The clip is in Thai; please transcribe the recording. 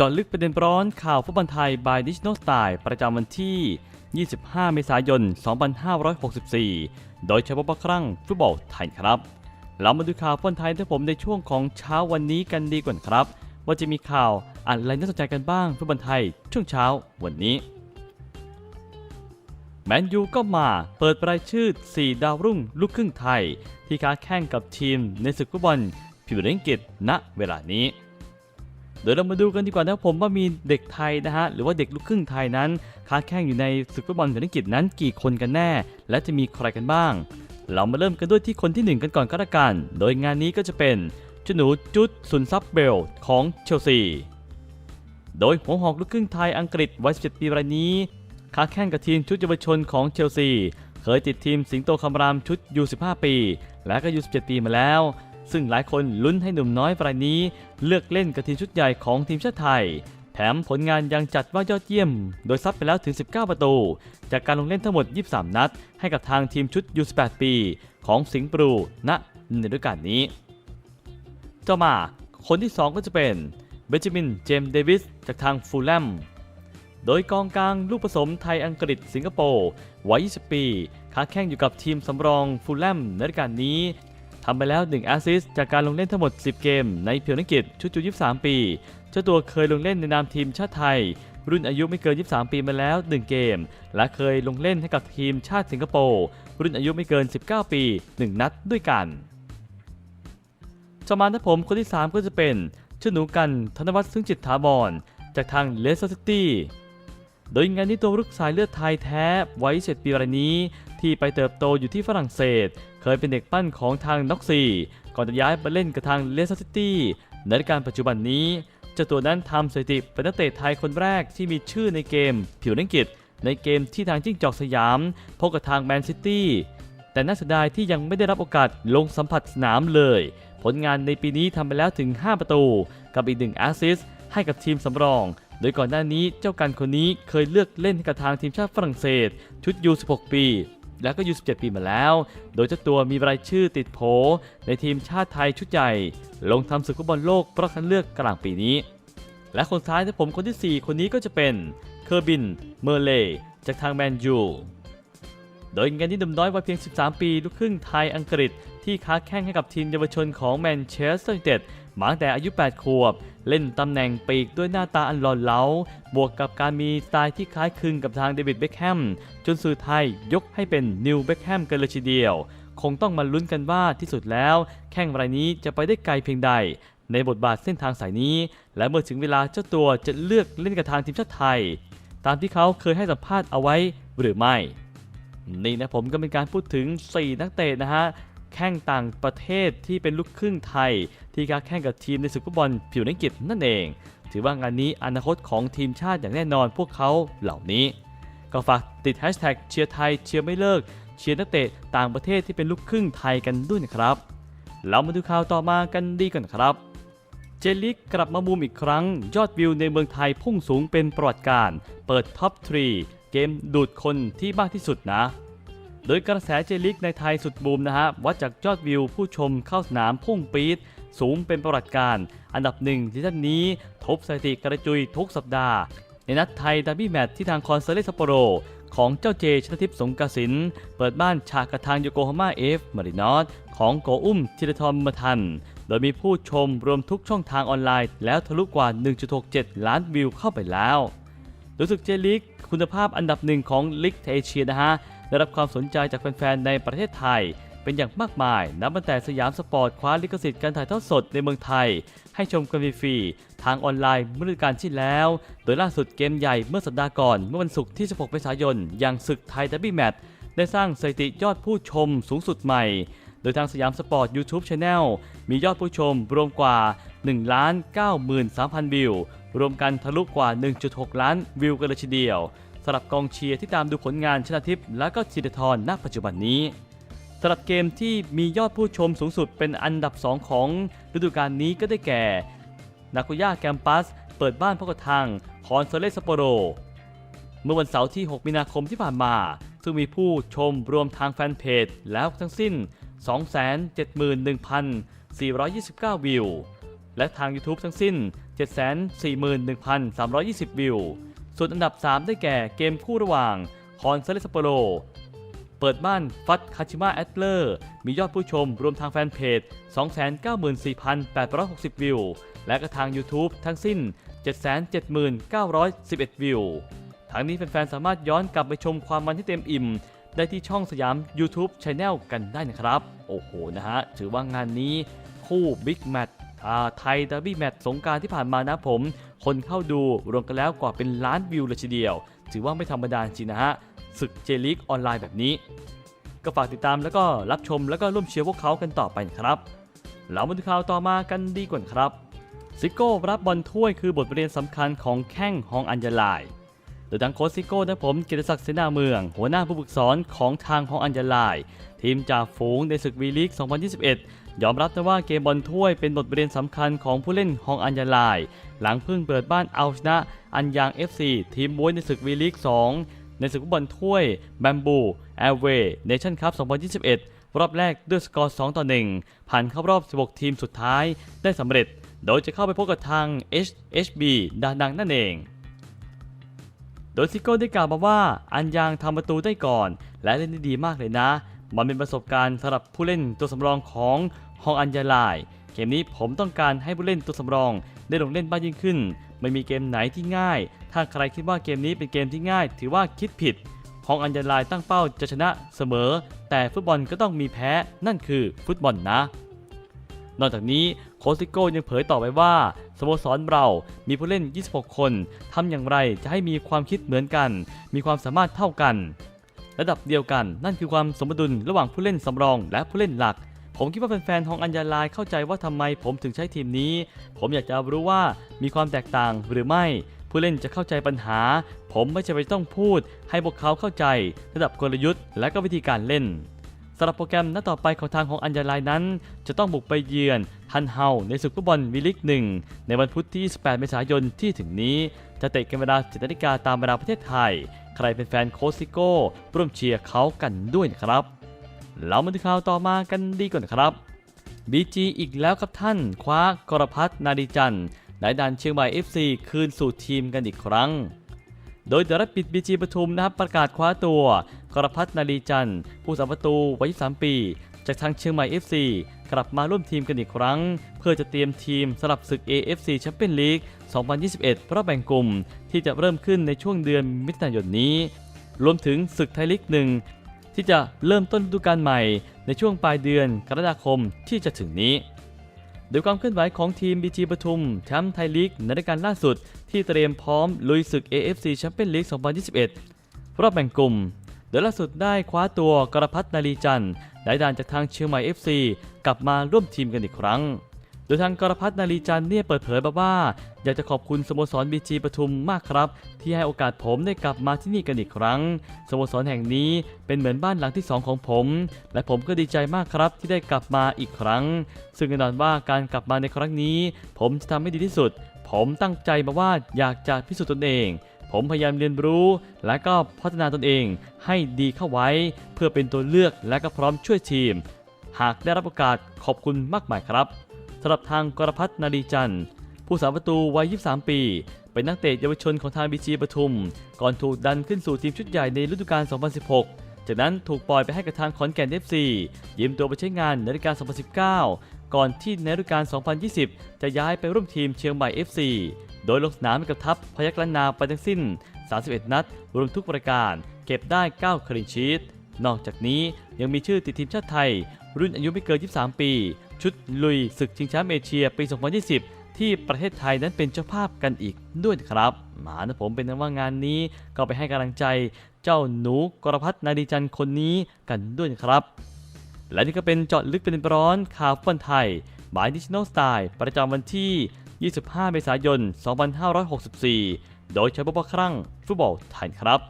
จาะลึกประเด็นร้อนข่าวฟุตบอลไทย by Digital Style ประจำวันที่ 25 เมษายน 2564 โดยเฉพาะครั้งฟุตบอลไทยครับ เรามาดูข่าวฟุตบอลไทยที่ผมในช่วงของเช้าวันนี้กันดีกว่าครับ ว่าจะมีข่าวอะไรน่าสนใจกันบ้างฟุตบอลไทยช่วงเช้าวันนี้ แมนยูก็มาเปิดรายชื่อ 4 ดาวรุ่งลูกครึ่งไทย ที่ค้าแข่งกับทีมในศึกฟุตบอลพิวเรนกิจณเวลานี้ โดยเรามาดูกันดีกว่านะผมว่ามีเด็กไทยนะฮะหรือว่าเด็กลูกครึ่งไทยนั้น ค้าแข่งอยู่ในศึกฟุตบอลพิวเรนกิจนั้นกี่คนกันแน่ และจะมีใครกันบ้าง เรามาเริ่มกันด้วยที่คนที่หนึ่งกันก่อนก็แล้วกัน โดยงานนี้ก็จะเป็นเจ้าหนูจุดสุนทรัพย์เบลของเชลซีโดยหัวหอกลูกครึ่งไทยอังกฤษวัย17ปีรายนี้ค้าแข่งกับทีมชุดเยาวชนของเชลซีเคยติดทีมสิงโตคำรามชุดยู15ปี และก็ยู17ปีมาแล้ว ซึ่งหลายคนลุ้นให้หนุ่มน้อยรายนี้ เลือกเล่นกับทีมชุดใหญ่ของทีมชาติไทย แถมผลงานยังจัดว่ายอดเยี่ยม โดยซัดไปแล้วถึง 19 ประตู จากการลงเล่นทั้งหมด 23 นัด ให้กับทางทีมชุดยู18ปี ของสิงห์ปรูณในฤดูกาลนี้ต่อมาคนที่ 2 ก็จะเป็นเบนจามิน เจมส์เดวิส จากทางฟูลแลม โดยกองกลางลูกผสมไทยอังกฤษสิงคโปร์วัย 20 ปี ค้าแข่งอยู่กับทีมสำรองฟูลแลมในฤดูกาลนี้ ทำไปแล้ว 1 แอสซิสต์จากการลงเล่นทั้งหมด 10 เกม ในเพียงนักกิจชุดจู23 ปี เจ้าตัวเคยลงเล่นในนามทีมชาติไทย รุ่นอายุไม่เกิน 23 ปีมาแล้ว 1 เกม และเคยลงเล่นให้กับทีมชาติสิงคโปร์รุ่นอายุไม่เกิน 19 ปี 1 นัดด้วยกันต่อมาถ้าผมคนที่ 3 ก็จะเป็นเจ้าหนูกันธนวัฒน์ซึ่งจิตถาวรจากทางเลสเตอร์ซิตี้ โดยงานนี้ตัวลูกสายเลือดไทยแท้ไว้7ปีรนี้ ที่ไปเติบโตอยู่ที่ฝรั่งเศส เคยเป็นเด็กปั้นของทางน็อกซีก่อนจะย้ายไปเล่นกับทางเลสเตอร์ซิตี้ในกาลปัจจุบันนี้เจ้าตัวนั้นทำสถิติเป็นนักเตะไทยคนแรกที่มีชื่อในเกม ผิวนังกิจในเกมที่ทางจิ้งจอกสยามพบกับทางแมนซิตี้แต่น่าเสียดายที่ยังไม่ได้รับโอกาสลงสัมผัสสนามเลย ผลงานในปีนี้ทำไปแล้วถึง 5 ประตู กับอีกหนึ่งแอสซิสต์ให้กับทีมสำรอง โดยก่อนหน้านี้เจ้ากันคนนี้เคยเลือกเล่นกับทางทีมชาติฝรั่งเศส ชุดยู16 ปี แล้วก็ยู17 ปีมาแล้ว โดยเจ้าตัวมีรายชื่อติดโผในทีมชาติไทยชุดใหญ่ ลงทำศึกฟุตบอลโลกรอบคัดเลือกกลางปีนี้ และคนท้ายที่ผมคนที่ 4 คนนี้ก็จะเป็นเคอร์บิน เมอร์เลจากทางแมนยูโดยงานนี้หนุ่มน้อยวัยเพียง 13 ปี ลูกครึ่งไทยอังกฤษ ที่ค้าแข่งให้กับทีมเยาวชนของแมนเชสเตอร์ยูไนเต็ด มาตั้งแต่อายุ 8 ขวบ เล่นตำแหน่งปีกด้วยหน้าตาอันหล่อเหลา บวกกับการมีสไตล์ที่คล้ายคลึงกับทางเดวิดเบคแฮม จนสื่อไทยยกให้เป็นนิวเบคแฮมกันเลยทีเดียว คงต้องมาลุ้นกันว่าที่สุดแล้ว แข่งรายนี้จะไปได้ไกลเพียงใด ในบทบาทเส้นทางสายนี้ และเมื่อถึงเวลาเจ้าตัวจะเลือกเล่นกับทางทีมชาติไทย ตามที่เขาเคยให้สัมภาษณ์เอาไว้หรือไม่นี่นะผมก็เป็นการพูดถึง 4 นักเตะนะฮะ แข่งต่างประเทศที่เป็นลูกครึ่งไทย ที่กาแข่งกับทีมในศึกฟุตบอลผิวนักกิจนั่นเอง ถือว่างานนี้อนาคตของทีมชาติอย่างแน่นอนพวกเขาเหล่านี้ ก็ฝากติดแฮชแท็กเชียร์ไทยเชียร์ไม่เลิก เชียร์นักเตะต่างประเทศที่เป็นลูกครึ่งไทยกันด้วยนะครับ เรามาดูข่าวต่อมากันดีก่อนครับเจลิกกลับมาบูมอีกครั้ง ยอดวิวในเมืองไทยพุ่งสูงเป็นประวัติการ เปิดท็อป3เกมดูดคนที่มากที่สุดนะ โดยกระแสเจลิกในไทยสุดบูมนะฮะวัดจากยอดวิวผู้ชมเข้าสนามพุ่งปี๊ดสูงเป็นประวัติการ อันดับหนึ่งที่ท่านนี้ทบสถิติกระจุยทุกสัปดาห์ ในนัดไทยดาร์บี้แมตช์ที่ทางคอนเซเลสโปโร ของเจ้าเจชนทิพย์สงกสิน เปิดบ้านฉากกระทางโยโกฮาม่าเอฟมารินอสของโกอุ้มธีรทรมาทัน โดยมีผู้ชมรวมทุกช่องทางออนไลน์ แล้วทะลุกว่า 1.67 ล้านวิวเข้าไปแล้วรู้สึกเจลิกคุณภาพอันดับหนึ่งของลิกเอเชียนะฮะ ได้รับความสนใจจากแฟนๆ ในประเทศไทย เป็นอย่างมากมายนับตั้งแต่สยามสปอร์ตคว้าลิขสิทธิ์การถ่ายทอดสดในเมืองไทย ให้ชมกันฟรีทางออนไลน์เมื่อฤดูกาลที่แล้ว โดยล่าสุดเกมใหญ่เมื่อสัปดาห์ก่อน เมื่อวันศุกร์ที่ 16 เมษายน อย่างศึกไทยดับบี้แมตช์ได้สร้างสถิติยอดผู้ชมสูงสุดใหม่ โดยทางสยามสปอร์ต YouTube Channel มียอดผู้ชมรวมกว่า 1 9 3 0 0 0 วิว รวมกันทะลุกว่า 1.6 ล้านวิวกันเลยทีเดียวำหรับกองเชียร์ที่ตามดูผลงานชนะทิพย์และก็ธีรทรณปัจจุบันนี้สำหรับเกมที่มียอดผู้ชมสูงสุดเป็นอันดับ 2 ของฤดูกาลนี้ก็ได้แก่ นากุย่าแกมปัส เปิดบ้านพบกับทางคอนเซเลสโปโร เมื่อวันเสาร์ที่ 6 มีนาคมที่ผ่านมา ซึ่งมีผู้ชมรวมทางแฟนเพจแล้วทั้งสิ้น 271,429 วิว และทาง YouTube ทั้งสิ้น 741,320 วิว ส่วนอันดับ 3 ได้แก่เกมคู่ระหว่างคอนเซเลสโปโลเปิดบ้านฟัดคาชิมะแอดเลอร์ มียอดผู้ชมรวมทางแฟนเพจ 294,860 วิว และก็ทาง YouTube ทั้งสิ้น 779,11 วิว ทั้งนี้แฟนๆ สามารถย้อนกลับไปชมความมันที่เต็มอิ่ม ได้ที่ช่องสยาม YouTube Channel กันได้นะครับ โอ้โหนะฮะ ถือว่างานนี้คู่บิ๊กแมตช์ ไทยด e ร์บี้แมตช์สงการที่ผ่านมานะผม คนเข้าดูรวมกันแล้วกว่าเป็นล้านวิวเลยทีเดียว ถือว่าไม่ธรรมดาจริงนะฮะศึกเจลิกออนไลน์แบบนี้ ก็ฝากติดตามแล้วก็รับชมแล้วก็ร่วมเชียร์พวกเขากันต่อไปนะครับเรามาดูข่าวต่อมากันดีกว่าครับซิโก้รับบอลถ้วยคือบทเรียนสำคัญของแข้งฮองอัญญาลายโดยทางโค้ชซิโก้นะผมเกียรติศักดิ์เสนาเมือง หัวหน้าผู้ฝึกสอนของทางฮองอัญญาลาย ทีมจากฝูงในศึกวีลีก 2021 ยอมรับนะว่าเกมบอลถ้วยเป็นบทเรียนสำคัญของผู้เล่นฮองอัญญาลาย หลังเพิ่งเปิดบ้านเอาชนะ อันยาง FC ทีมบวยในศึกวีลีก 2 ในศึกฟุตบอลถ้วยแบมบูแอร์เวย์เนชั่นคัพ 2021 รอบแรกด้วยสกอร์ 2 ต่อ 1 ผ่านเข้ารอบ 16 ทีมสุดท้ายได้สำเร็จ โดยจะเข้าไปพบกับทาง HHB ดานังนั่นเองโดยซิโก้ได้กล่าวมาว่าอันยางทำประตูได้ก่อน และเล่นได้ดีมากเลยนะ มันเป็นประสบการณ์สำหรับผู้เล่นตัวสำรองของฮองอัญญาลาย เกมนี้ผมต้องการให้ผู้เล่นตัวสำรอง ได้ลงเล่นมากยิ่งขึ้น ไม่มีเกมไหนที่ง่าย ถ้าใครคิดว่าเกมนี้เป็นเกมที่ง่าย ถือว่าคิดผิดฮองอัญญาลายตั้งเป้าจะชนะเสมอ แต่ฟุตบอลก็ต้องมีแพ้นั่นคือฟุตบอลนะ นอกจากนี้โคชซิโก้ยังเผยต่อไปว่าสโมสรเรา มีผู้เล่น 26 คนทำอย่างไรจะให้มีความคิดเหมือนกัน มีความสามารถเท่ากัน ระดับเดียวกัน นั่นคือความสมดุลระหว่างผู้เล่นสำรอง และผู้เล่นหลัก ผมคิดว่าแฟนๆของอัญญาลายเข้าใจว่าทำไมผมถึงใช้ทีมนี้ ผมอยากจะรู้ว่ามีความแตกต่างหรือไม่ผู้เล่นจะเข้าใจปัญหา ผมไม่จำเป็นต้องพูด ให้พวกเขาเข้าใจ ระดับกลยุทธ์และก็วิธีการเล่นสำหรับโปรแกรมนัดต่อไปของทางของอัญญาลายนั้น จะต้องบุกไปเยือนฮันเฮาในศึกฟุตบอลวีลิกหนึ่งในวันพุธที่ 28 เมษายนที่ถึงนี้ จะเตะกันเวลา7นาฬิกาตามเวลาประเทศไทย ใครเป็นแฟนโคชซิโก้ร่วมเชียร์เขากันด้วยนะครับเรามาดูข่าวต่อมากันดีก่อนครับ BG อีกแล้วครับท่าน คว้ากรพัฒนาดีจันนายดันเชียงใหม่ FC คืนสู่ทีมกันอีกครั้ง โดยเดรัปิดบีจีปทุมนะครับประกาศคว้าตัวกรพัฒนาลีจันผู้สาประตูวัย3ปี จากทางเชียงใหม่ FC กลับมาร่วมทีมกันอีกครั้ง เพื่อจะเตรียมทีมสำหรับศึก AFC แชมเปี้ยนลีก2021 รอบแบ่งกลุ่ม ที่จะเริ่มขึ้นในช่วงเดือนมิถุนายนนี้ รวมถึงศึกไทยลีกหนึ่งที่จะเริ่มต้นฤดูกาลใหม่ในช่วงปลายเดือนกรกฎาคมที่จะถึงนี้โดยความเคลื่อนไหวของทีม BG ปทุมแชมป์ไทยลีกในรายการล่าสุด ที่เตรียมพร้อมลุยศึก AFC แชมเปี้ยนลีก 2021 รอบแบ่งกลุ่ม โดยล่าสุดได้คว้าตัวกรพัฒนาลีจันทร์ ได้ด่านจากทางเชียงใหม่ FC กลับมาร่วมทีมกันอีกครั้ง โดยทางกรพัฒนาลีจันทร์เนี่ยเปิดเผยมาว่า อยากจะขอบคุณสโมสร BG ปทุมมากครับ ที่ให้โอกาสผมได้กลับมาที่นี่กันอีกครั้ง สโมสรแห่งนี้เป็นเหมือนบ้านหลังที่สองของผม และผมก็ดีใจมากครับที่ได้กลับมาอีกครั้ง ซึ่งแน่นอนว่าการกลับมาในครั้งนี้ ผมจะทำให้ดีที่สุด ผมตั้งใจมาว่าอยากจะพิสูจน์ตนเอง ผมพยายามเรียนรู้ และก็พัฒนาตนเองให้ดีเข้าไว้ เพื่อเป็นตัวเลือกและก็พร้อมช่วยทีม หากได้รับโอกาสขอบคุณมากมายครับสำหรับทางกรพัฒนาดีจันทร์ผู้สาประตูวัย 23 ปี เป็นนักเตะเยาวชนของทางบีจีปทุม ก่อนถูกดันขึ้นสู่ทีมชุดใหญ่ในฤดูกาล 2016 จากนั้นถูกปล่อยไปให้กับทางขอนแก่น FC ยืมตัวไปใช้งานในฤดูกาล 2019 ก่อนที่ในฤดูกาล 2020 จะย้ายไปร่วมทีมเชียงใหม่ FC โดยลงสนามให้กับทัพพยัคฆ์ล้านนาไปทั้งสิ้น 31 นัด รวมทุกปรายการ เก็บได้ 9 คลีนชีตนอกจากนี้ยังมีชื่อติดทีมชาติไทย รุ่นอายุไม่เกิน 23 ปี ชุดลุยศึกชิงแชมป์เอเชียปี 2020 ที่ประเทศไทยนั้นเป็นเจ้าภาพกันอีกด้วยครับหมานะผมเป็นนั้นว่างานนี้ก็ไปให้กำลังใจเจ้าหนูกรพัฒนาดีจันคนนี้กันด้วยครับ และนี่ก็เป็นเจาะลึกเป็นร้อนข่าวฟุตบอลไทยบายดิจิทัลสไตล์ประจำวันที่ 25 เมษายน 2564 โดยใช้บอครั่งฟุตบอลไทยครับ